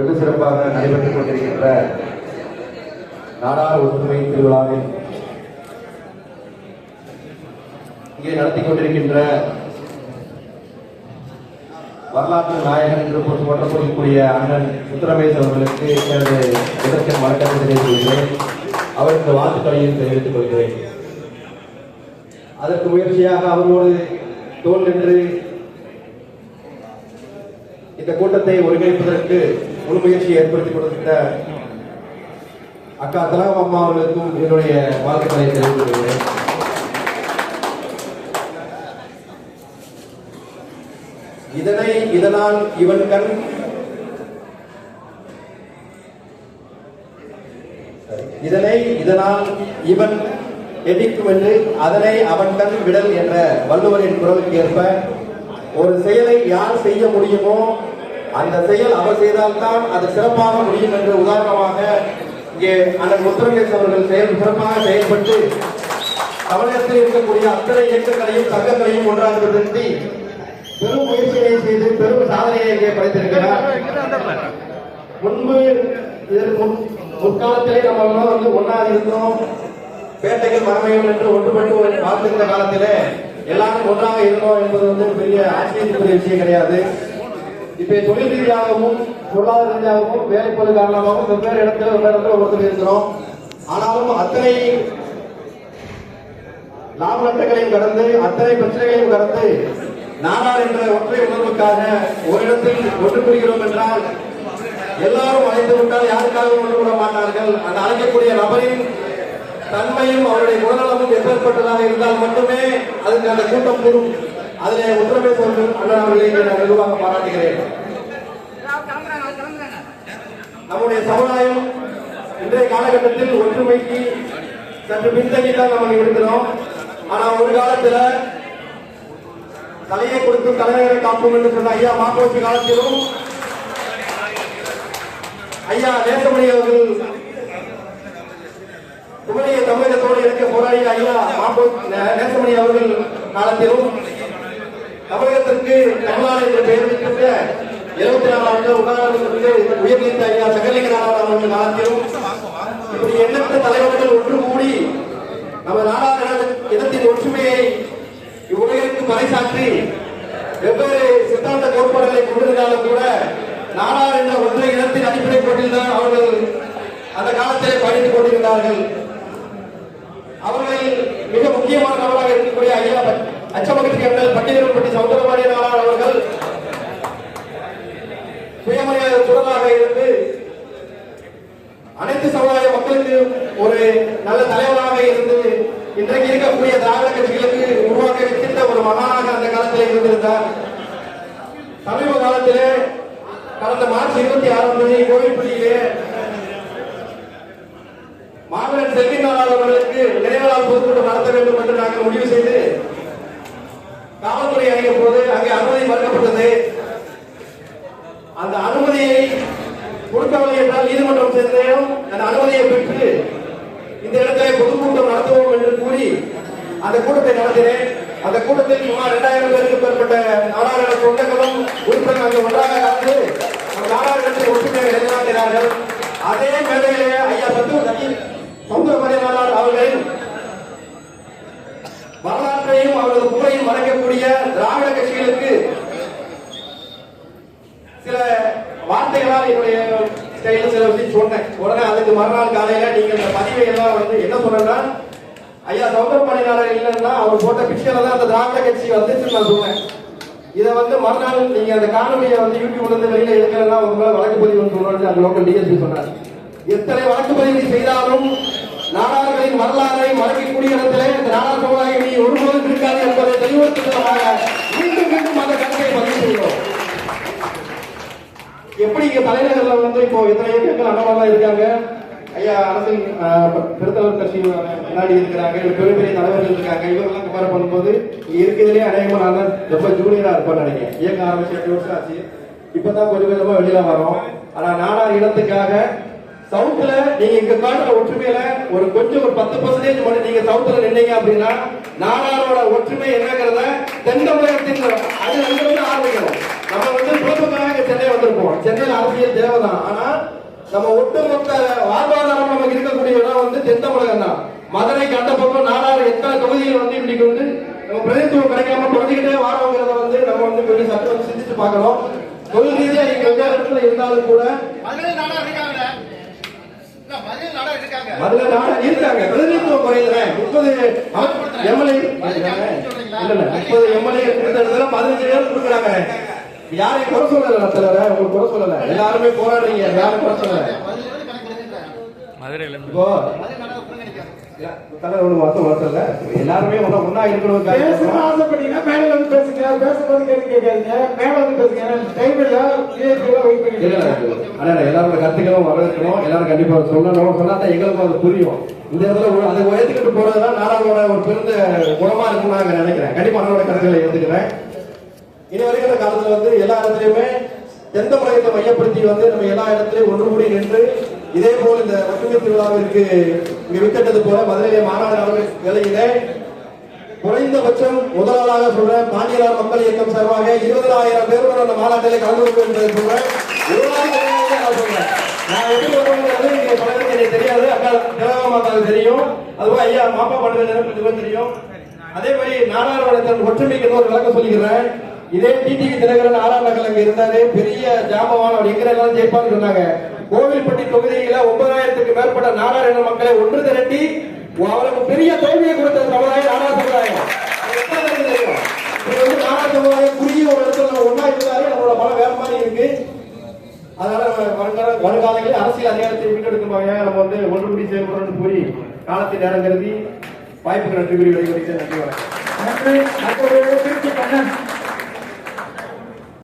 வெகு சிறப்பாக நடைபெற்றுக் கொண்டிருக்கின்ற நாடார் ஒற்றுமை திருவிழாவில் இங்கே நடத்தி கொண்டிருக்கின்ற வரலாற்று நாயகன் என்று போற்று- போற்றப்படக்கூடிய அண்ணன் முத்துரமேஷ் அவர்களுக்கு எனது முதற்கண் வணக்கத்தை தெரிவித்துக் கொள்கிறேன் அவருக்கு வாழ்த்துக்களையும் தெரிவித்துக் கொள்கிறேன். அதற்கு முயற்சியாக அவரோடு தோல் நின்று இந்த கூட்டத்தை ஒருங்கிணைப்பதற்கு முழு முயற்சியை ஏற்படுத்தி கொடுத்த அக்கா தலகம் அம்மா அவர்களுக்கும் என்னுடைய வாழ்த்துக்களை தெரிவித்துக் கொள்கிறேன். இதனை இதனால் இவன் கண் இதனை இதனால் இவன் எடிக்கும் என்று அதனை அவன் கண் விடல் என்ற வள்ளுவரின் குரலுக்கு ஏற்ப ஒரு செயலை யார் செய்ய முடியுமோ அந்த செயல் அவர் செய்தால்தான் அது சிறப்பாக முடியும் என்று உதாரணமாக இங்கே அண்ணன் முத்துரங்கேஷ் அவர்கள் செயல் சிறப்பாக செயல்பட்டு தமிழகத்தில் இருக்கக்கூடிய அத்தனை இயக்கங்களையும் சங்கங்களையும் ஒன்றாக நிறுத்தி பெரும் முயற்சிகளை செய்து பெரும் சாதனையை இங்கே படைத்திருக்கிறார். முன்பு இதற்கு முன் முற்காலத்திலே நம்ம வந்து ஒன்றாக இருந்தோம். பேட்டைகள் மரமையும் என்று ஒன்றுபட்டு வாழ்ந்திருந்த காலத்திலே எல்லாரும் ஒன்றாக இருந்தோம் என்பது வந்து பெரிய ஆச்சரியத்துக்குரிய விஷயம் கிடையாது. இப்ப தொழில் ரீதியாகவும் பொருளாதார ரீதியாகவும் வேலைப்பொருள் காரணமாகவும் வெவ்வேறு இடத்துல வெவ்வேறு இடத்துல ஒருத்தர் இருக்கிறோம். ஆனாலும் அத்தனை லாப நட்டங்களையும் கடந்து அத்தனை பிரச்சனைகளையும் கடந்து நாடார் என்ற ஒற்றை உணர்வுக்காக ஒரு இடத்தில் ஒன்று புரிகிறோம் என்றால் எல்லாரும் அழைத்து விட்டால் யாருக்காகவும் ஒன்று விட மாட்டார்கள். அந்த அழைக்கக்கூடிய நபரின் தன்மையும் அவருடைய குணநலமும் எப்பேற்பட்டதாக இருந்தால் மட்டுமே அதுக்கு அந்த கூட்டம் கூடும். அதிலே சொல்வது அண்ணன் அவர்களை நான் வெகுவாக பாராட்டுகிறேன். நம்முடைய சமுதாயம் இன்றைய காலகட்டத்தில் ஒற்றுமைக்கு சற்று பின்தங்கி தான் நம்ம இருக்கிறோம். ஆனா ஒரு காலத்துல தலையை கொடுக்கும் தலைவரை காப்போம் என்று சொன்ன ஐயா மாப்போசி காலத்திலும் ஐயா நேசமணி அவர்கள் தமிழகத்தோடு இருக்க போராடிய ஐயா மாப்போ நேசமணி அவர்கள் காலத்திலும் தமிழகத்திற்கு தமிழ்நாடு என்ற பெயர் வைக்கின்ற இருபத்தி நாலாவது உதாரணத்திற்கு உயர்நீத்த ஐயா சகலிங்கநாதன் அவர்கள் காலத்திலும் இப்படி எண்ணற்ற தலைவர்கள் ஒன்று கூடி நம்ம நாடாளுமன்ற இடத்தின் ஒற்றுமையை இவ்வுலகிற்கு பறைசாற்றி வெவ்வேறு சித்தாந்த கோட்பாடுகளை கொண்டிருந்தாலும் கூட நாடார் என்ற ஒற்றை இனத்தின் அடிப்படை கொண்டிருந்தால் அவர்கள் அந்த காலத்திலே படித்துக் கொண்டிருந்தார்கள். அவர்கள் மிக முக்கியமான நபராக இருக்கக்கூடிய ஐயா அச்சமகத்தி அண்ணல் பட்டியலிடப்பட்டி சௌந்தரபாணி நாடார் அவர்கள் சுயமரியாதை குரலாக இருந்து அனைத்து சமுதாய மக்களுக்கு ஒரு நல்ல தலைவராக இருந்து இன்றைக்கு இருக்கக்கூடிய திராவிட கட்சிகளுக்கு உருவாக்க வைக்கின்ற ஒரு மகானாக அந்த காலத்தில் இருந்திருந்தார். சமீப காலத்திலே கடந்த மார்ச் இருபத்தி ஆறாம் தேதி கோவில்பட்டியிலே மாவீரன் செல்வி நாடார் அவர்களுக்கு நினைவு பொதுக்கூட்டம் நடத்த வேண்டும் என்று நாங்கள் முடிவு செய்து காவல்துறை அணிய போது அங்கே அனுமதி மறுக்கப்பட்டது. அந்த அனுமதியை கொடுக்கவில்லை என்றால் நீதிமன்றம் சென்றேன். அந்த அனுமதியை பெற்று இந்த இடத்திலே பொதுக்கூட்டம் நடத்துவோம் என்று கூறி அந்த கூட்டத்தை நடத்தினேன். அந்த கூட்டத்தில் சுமார் இரண்டாயிரம் பேருக்கு மேற்பட்ட நாடாளுமன்ற சொந்தங்களும் உறுப்பினர்கள் அங்கே ஒன்றாக கலந்து நாடாளுமன்றத்தில் ஒற்றுமையை நிலைநாட்டினார்கள். அதே மேடையிலே ஐயா சத்து சத்தி சௌந்தரமணி நாடார் அவர்களின் வரலாற்றையும் அவரது புகழையும் மறைக்கக்கூடிய திராவிட கட்சிகளுக்கு சில வார்த்தைகளால் என்னுடைய ஸ்டைல சில விஷயம் சொன்னேன். உடனே அதுக்கு மறுநாள் காலையில நீங்க இந்த பதிவை எல்லாம் வந்து என்ன சொன்னா ஐயா சௌகர் பணியாளர் இல்லைன்னா அவர் போட்ட பிக்சர்ல தான் அந்த திராவிட கட்சி வந்துச்சு நான் சொன்னேன். இதை வந்து மறுநாள் நீங்க அந்த காணொலியை வந்து யூடியூப்ல இருந்து வெளியில எடுக்கலன்னா உங்களால வழக்கு பதிவு சொல்லணும்னு அந்த லோக்கல் டிஎஸ்பி சொன்னார். எத்தனை வழக்கு பதிவு செய்தாலும் நாடார்களின் வரலாறை மறைக்கக்கூடிய இடத்திலே இந்த நாடா சமுதாயம் நீ ஒருபோதும் இருக்காது என்பதை தெளிவுபடுத்துவதற்காக மீண்டும் மீண்டும் அந்த கருத்தை பதிவு செய்கிறோம். எப்படி இங்க தலைநகர்ல வந்து இப்போ எத்தனை இயக்கங்கள் அண்ணாமலாம் இருக்காங்க? ஐயா அரசின் பெருத்தவர் கட்சி முன்னாடி இருக்கிறாங்க பெரிய பெரிய தலைவர்கள் இருக்காங்க. இவரெல்லாம் கம்பேர் பண்ணும்போது இருக்கிறதுலே அநேகமா நான் ரொம்ப ஜூனியரா இருப்பாங்க நினைக்கிறேன். இயக்க ஆரம்பிச்சு எட்டு வருஷம் ஆச்சு. இப்பதான் கொஞ்சம் கொஞ்சமா வெளியில வரோம். ஆனா நானா இடத்துக்காக சவுத்துல நீங்க இங்க காட்டுற ஒற்றுமையில ஒரு கொஞ்சம் ஒரு பத்து பர்சன்டேஜ் மட்டும் நீங்க சவுத்துல நின்னீங்க அப்படின்னா நாடாரோட ஒற்றுமை என்னங்கிறத தென் தமிழகத்தின் அது அங்க வந்து ஆரம்பிக்கணும். நம்ம வந்து குழப்பமாக சென்னை வந்திருப்போம். சென்னையில் அரசியல் தேவைதான். ஆனா நம்ம ஒட்டுமொத்த வாழ்வாதாரம் நமக்கு இருக்கக்கூடிய இடம் வந்து தென் தமிழகம் தான் மதுரை கண்டபக்கம் நாடாறு எத்தனை தொகுதிகள் வந்து இன்னைக்கு வந்து நம்ம பிரதித்துவம் கிடைக்காம குறைஞ்சிக்கிட்டே வாரோங்கிறத வந்து நம்ம வந்து கொஞ்சம் சட்டம் சிந்திச்சு பார்க்கணும். தொழில் ரீதியா இங்க வெவ்வேறு இடத்துல இருந்தாலும் கூட மதுரை நாடா இருக்காங்க மதுரை நாடா இருக்காங்க. பிரதிநிதித்துவம் குறையுதுங்க முப்பது எம்எல்ஏ இல்ல இல்ல முப்பது எம்எல்ஏ கொடுத்த இடத்துல பதினஞ்சு பேர் கொடுக்குறாங்க. யாரையும் குறை சொல்லல தலைவர உங்களுக்கு குறை சொல்லல. எல்லாருமே போராடுறீங்க. யாரும் குறை சொல்லல. மதுரையில இப்போ எல்லாருமே பேசணும்னு இருக்கணும் ஆசைப்பட்டீங்கன்னா மேல வந்து பேசுங்க. பேசும்போது கேள்வி கேட்காதீங்க. மேல வந்து பேசுங்க. டைம் இல்ல. வெயிட் பண்ணிட்டு எல்லாரோட கருத்துக்களும் வரவேற்கணும். எல்லாரும் கண்டிப்பா சொல்லணும். சொன்னாதான் எங்களுக்கும் அது புரியும். இந்த இடத்துல அதை உயர்த்திக்கிட்டு போறதுதான் நாடாளோட ஒரு பெருந்த குணமா இருக்கும்னு நான் நினைக்கிறேன். கண்டிப்பா அண்ணனோட கருத்துக்களை ஏத்துக்கிறேன். இனி வரைக்கிற காலத்துல வந்து எல்லா இடத்துலயுமே எந்த முறையத்தை மையப்படுத்தி வந்து நம்ம எல்லா இடத்துலயும் ஒன்று கூடி நின்று இதே போல் இந்த ஒற்றுமை திருவிழாவிற்கு இங்க வித்திட்டது போல மதுரையிலே மாநாடு நடக்கும் வேலையிலே குறைந்தபட்சம் முதலாளாக சொல்றேன் பாண்டியலார் மக்கள் இயக்கம் சார்பாக இருபதாயிரம் பேர் அந்த மாநாட்டிலே கலந்து கொள்வோம் என்பதை சொல்றேன். நான் எப்படி வருவோங்கிறது இங்க பலருக்கு எனக்கு தெரியாது அக்கா தேவா மாதாவுக்கு தெரியும். அதுவும் ஐயா மாப்பா பண்ணுறது எனக்கு தெரியும். அதே மாதிரி நாடாளுமன்றத்தின் ஒற்றுமைக்கு ஒரு விளக்கம் சொல்லிக்கிறேன். இதே டிடிவி தினகரன் ஆறாம் நகல் அங்க இருந்தாரு. பெரிய ஜாபவான் அவர் எங்க இருந்தாலும் ஜெயிப்பான்னு சொன்னாங்க. கோவில்பட்டி தொகுதியில ஒன்பதாயிரத்துக்கு மேற்பட்ட நாடாளுமன்ற மக்களை ஒன்று திரட்டி அவருக்கு பெரிய தோல்வியை கொடுத்த சமுதாயம் நாடா சமுதாயம். தெரியும்? வந்து நாடா சமுதாயம் குறுகிய ஒரு இடத்துல நம்ம இருந்தாலே நம்மளோட பலம் வேற மாதிரி இருக்கு. அதனால வருங்கால வருங்காலங்களில் அரசியல் அதிகாரத்தை மீட்டெடுக்கும் வகையாக நம்ம வந்து ஒன்று கூடி செயல்படணும்னு கூறி காலத்தை நேரம் கருதி வாய்ப்புக்கு நன்றி கூறி விடைபெறுகிறேன். நன்றி வணக்கம். நன்றி. திருச்சி கண்ணன்.